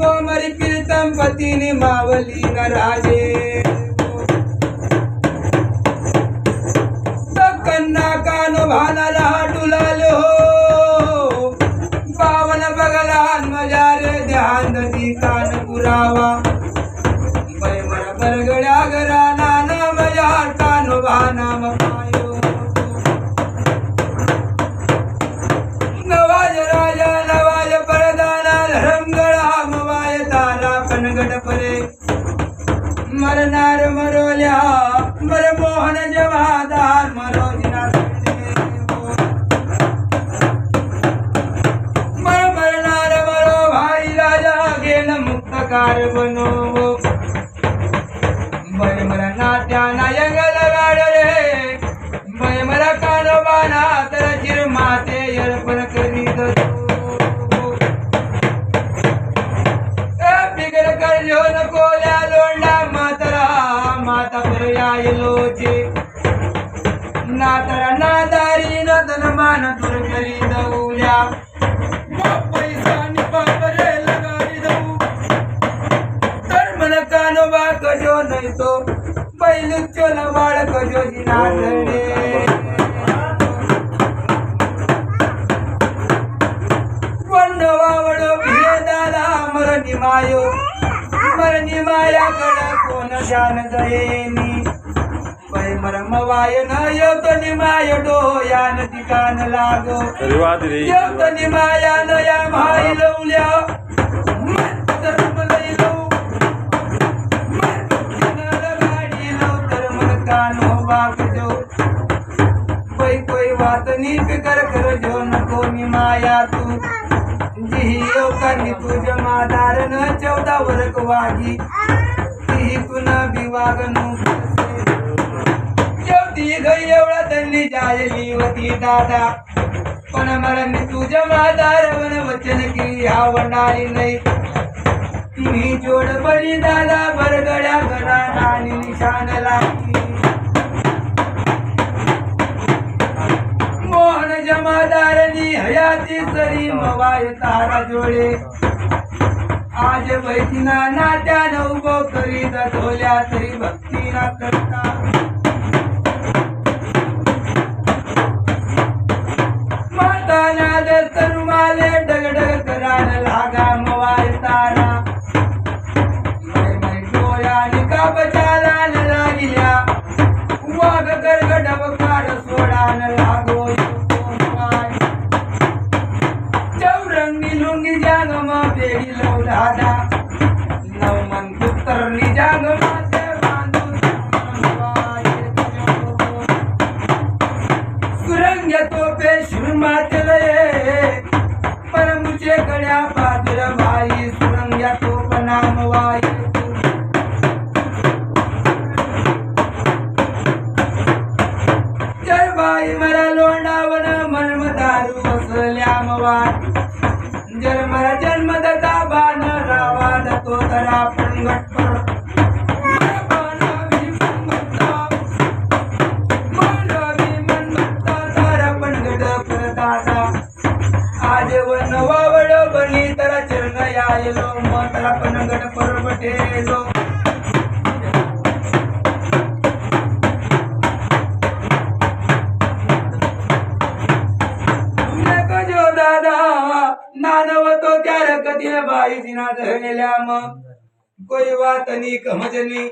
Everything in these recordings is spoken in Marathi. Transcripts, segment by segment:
कोमरी प्रीतम पतीने मावली न राजे कन्ना कानो भानाला डुलालो पावन बगलान मजा रे ध्यान दती कान पुरावा. बैमर बरगड्या गरा मुक्तकार बनो बर मर नाट्या नायंगल गाड रे। बर मर कानोबाना तर चिर माते अर्पण करीत बिगर करजो नको ल्या लोंडा मातरा माता पर्यायलोचे नातरा नादारी न धनमान कजो नाही तो बैल चोल वाळ कजो वंड वावड दादा मर निमायो मर निमाया कड कोण ध्यान जयेनी पै मर मवाय न योत निमाय डोयान ठिकाण लागो. योत निमाया न या भाई लवल्या. कानो कोई कोई बात नी फिकर कर जो नको नि माया तू। जिहियो कनी तू जमादार न चौदा वर्क वागी। तिही न विवाग नु शेवटी गई एवढा तल्ली जायली वती दादा। पण मरण तू जमादार वन वचन की हा नाही तिन्ही जोड बळी दादा बरगड्या घरा आणि निशान लागली जमादारनी सरी मवाय तारा जोडे. आज बैठीना नाट्यान नवगो करीत धोल्या तरी भक्तीना करता. माता नाद तरुमाले डगडग करान लागा मवाय तारा. लव दादा नव मन पुत्रनी जांग सुरंग तो पे परमुचे भाई सुरंग वाई बाई मरा लोंडावन मर्म दारू बसल्या मवार जर मरा जन्म दता बान तो तरा पंगट पर आज बनी तरा चरण यायलो मग तरा परबटेलो त्यार बाई जिना धरलेल्या मग कोई वातनी कमजनी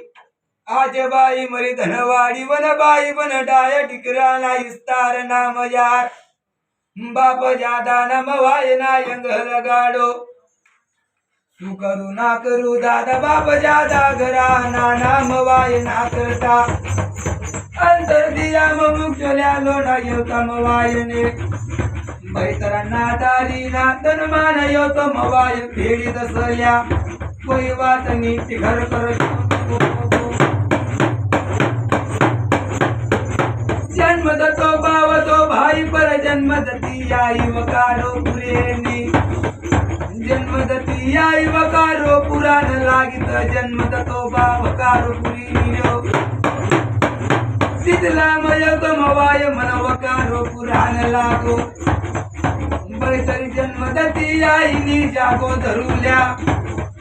आज बाई मरी धनवाडी वन बाई वन डाय टिकराना इस्तार नाम यार। बाप जादा नम वाय ना यंगल गाडो। तू करू ना करू दादा बाप जादा घरा ना नाम वाय ना करता। अंतर दिया मुक्तल्या लोणा योतम वायने। बैतरांना दारी ना तनमान योतम वाय फेडी दसल्या. कोई वात नीती घर कर जन्म दतो भाव तो भाई पर जन्म दती आई वकारो पुरेनी. जन्म दती आई वकारो पुराण लागित जन्म दतो भावकारो पुरी तिथला मय गमवाय मन वकारो पुराण लागो. बैतरी जन्म दती आईनी जागो धरुल्या.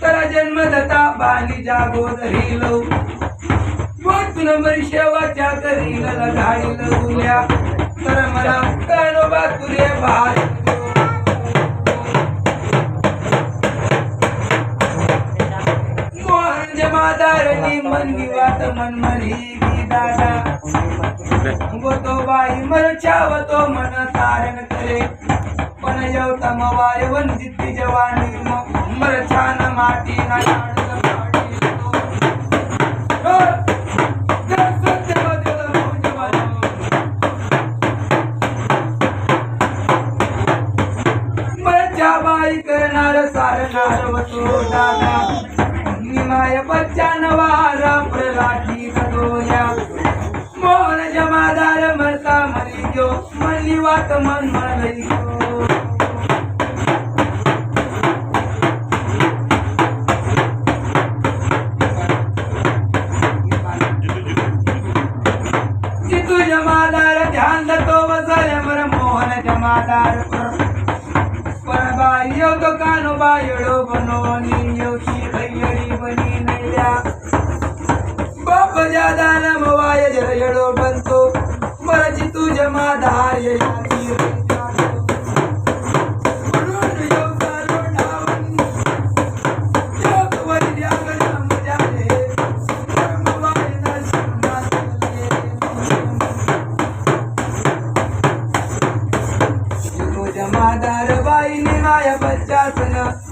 करा जन्म दता बाणी जागो धरी लव वाचून मरी शेवाच्या करील गाडी लवल्या तर मला कानोबा तुरे भार मोहन जमादारनी मनगी वात मनमरी गी दादा तो बाई मर चावतो मन तारण करे. पण येवता मवाय वंदिती जवानी मर छान माटी ना बाई करणार सारणार वतो दादा। निमाय बच्चा नवारा प्रलाठी कदोया मोहन जमादार मरता मरी गयो। मल्ली वात मन मरली गो पर बाई कानो बायडो बनोनी योची खैयडी बनी नैल्या. बाप जादा न मवाय जरयडो बनतो मर जितू जमादार बच्चा सन